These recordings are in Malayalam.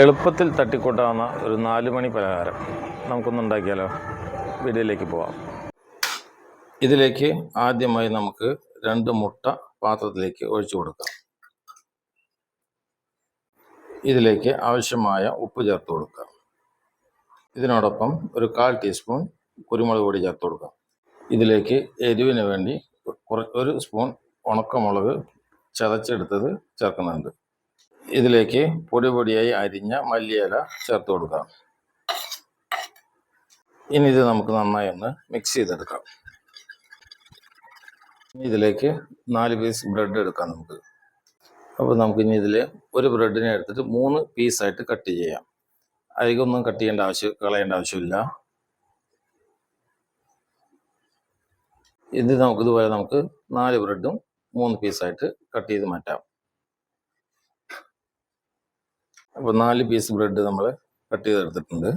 എളുപ്പത്തിൽ തട്ടിക്കൂട്ടാവുന്ന ഒരു നാല് മണി പലഹാരം നമുക്കൊന്നുണ്ടാക്കിയാലോ? വീഡിയോയിലേക്ക് പോവാം. ഇതിലേക്ക് ആദ്യമായി നമുക്ക് രണ്ട് മുട്ട പാത്രത്തിലേക്ക് ഒഴിച്ചു കൊടുക്കാം. ഇതിലേക്ക് ആവശ്യമായ ഉപ്പ് ചേർത്ത് കൊടുക്കാം. ഇതിനോടൊപ്പം ഒരു കാൽ ടീസ്പൂൺ കുരുമുളക് പൊടി ചേർത്ത് കൊടുക്കാം. ഇതിലേക്ക് എരിവിന് വേണ്ടി ഒരു സ്പൂൺ ഉണക്കമുളക് ചതച്ചെടുത്തത് ചേർക്കുന്നുണ്ട്. ഇതിലേക്ക് പൊടി പൊടിയായി അരിഞ്ഞ മല്ലിയില ചേർത്ത് കൊടുക്കാം. ഇനി ഇത് നമുക്ക് നന്നായി ഒന്ന് മിക്സ് ചെയ്തെടുക്കാം. ഇനി ഇതിലേക്ക് നാല് പീസ് ബ്രെഡ് എടുക്കാം നമുക്ക്. അപ്പോൾ നമുക്ക് ഇനി ഇതിൽ ഒരു ബ്രെഡിനെ എടുത്തിട്ട് മൂന്ന് പീസായിട്ട് കട്ട് ചെയ്യാം. അധികമൊന്നും കട്ട് ചെയ്യേണ്ട ആവശ്യം കളയേണ്ട ആവശ്യമില്ല. ഇത് നമുക്ക് ഇതുപോലെ നമുക്ക് നാല് ബ്രെഡും മൂന്ന് പീസായിട്ട് കട്ട് ചെയ്ത് മാറ്റാം. അപ്പോൾ നാല് പീസ് ബ്രെഡ് നമ്മൾ കട്ട് ചെയ്തെടുത്തിട്ടുണ്ട്.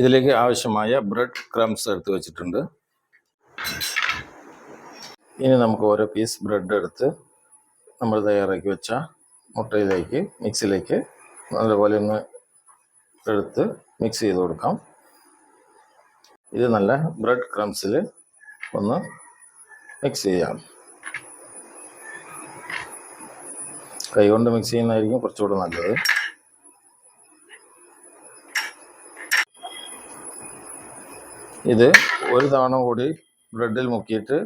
ഇതിലേക്ക് ആവശ്യമായ ബ്രെഡ് ക്രംസ് എടുത്ത് വെച്ചിട്ടുണ്ട്. ഇനി നമുക്ക് ഓരോ പീസ് ബ്രെഡ് എടുത്ത് നമ്മൾ തയ്യാറാക്കി വെച്ച മുട്ടയിലേക്ക് മിക്സിയിലേക്ക് നല്ലപോലെ ഒന്ന് എടുത്ത് മിക്സ് ചെയ്ത് കൊടുക്കാം. ഇത് നല്ല ബ്രെഡ് ക്രംസിൽ ഒന്ന് മിക്സ് ചെയ്യാം കൈകൊണ്ട് മിക്സ് ചെയ്യുന്നതായിരിക്കും കുറച്ചുകൂടെ നല്ലത്. ഇത് ഒരു തവണ കൂടി ബ്രെഡിൽ മുക്കിയിട്ട്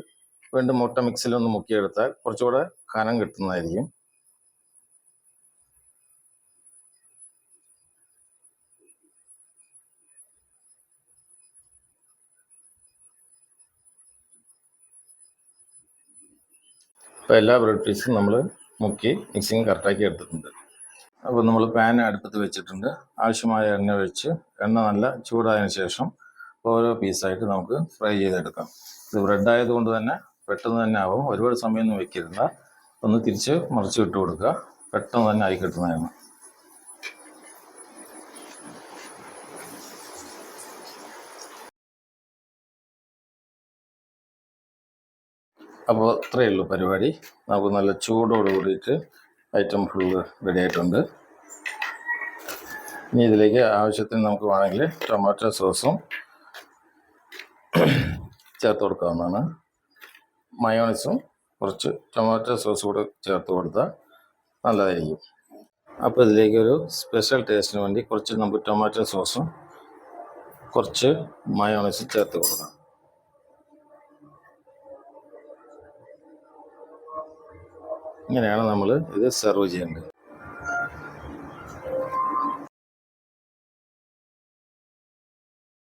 വീണ്ടും മുട്ട മിക്സിലൊന്ന് മുക്കിയെടുത്താൽ കുറച്ചുകൂടെ കനം കിട്ടുന്നതായിരിക്കും. ഇപ്പോൾ എല്ലാ ബ്രെഡ് പീസും നമ്മൾ മുക്കി മിക്സിങ് കറക്റ്റാക്കി എടുത്തിട്ടുണ്ട്. അപ്പോൾ നമ്മൾ പാൻ അടുപ്പത്ത് വെച്ചിട്ടുണ്ട്. ആവശ്യമായ എണ്ണ ഒഴിച്ച് എണ്ണ നല്ല ചൂടായതിനു ശേഷം ഓരോ പീസായിട്ട് നമുക്ക് ഫ്രൈ ചെയ്തെടുക്കാം. ഇത് ബ്രെഡ് ആയതുകൊണ്ട് തന്നെ പെട്ടെന്ന് തന്നെ ആവും. ഒരുപാട് സമയമൊന്നും വെക്കരുത്. ഒന്ന് തിരിച്ച് മറിച്ച് ഇട്ട് കൊടുക്കുക. പെട്ടെന്ന് തന്നെ ആയി കിട്ടുന്നതാണ്. അപ്പോൾ ഇത്രയേ ഉള്ളൂ പരിപാടി. നമുക്ക് നല്ല ചൂടോട് കൂടിയിട്ട് ഐറ്റം ഫുൾ റെഡി ആയിട്ടുണ്ട്. ഇനി ഇതിലേക്ക് ആവശ്യത്തിന് നമുക്ക് വേണമെങ്കിൽ ടൊമാറ്റോ സോസും ചേർത്ത് കൊടുക്കാവുന്നതാണ്. മയോണൈസും കുറച്ച് ടൊമാറ്റോ സോസ് കൂടെ ചേർത്ത് കൊടുത്താൽ നല്ലതായിരിക്കും. അപ്പോൾ ഇതിലേക്ക് ഒരു സ്പെഷ്യൽ ടേസ്റ്റിന് വേണ്ടി കുറച്ച് നമുക്ക് ടൊമാറ്റോ സോസും കുറച്ച് മയോണൈസും ചേർത്ത് കൊടുക്കാം ഇങ്ങനെയാണ് നമ്മൾ ഇത് സെർവ് ചെയ്യേണ്ടത്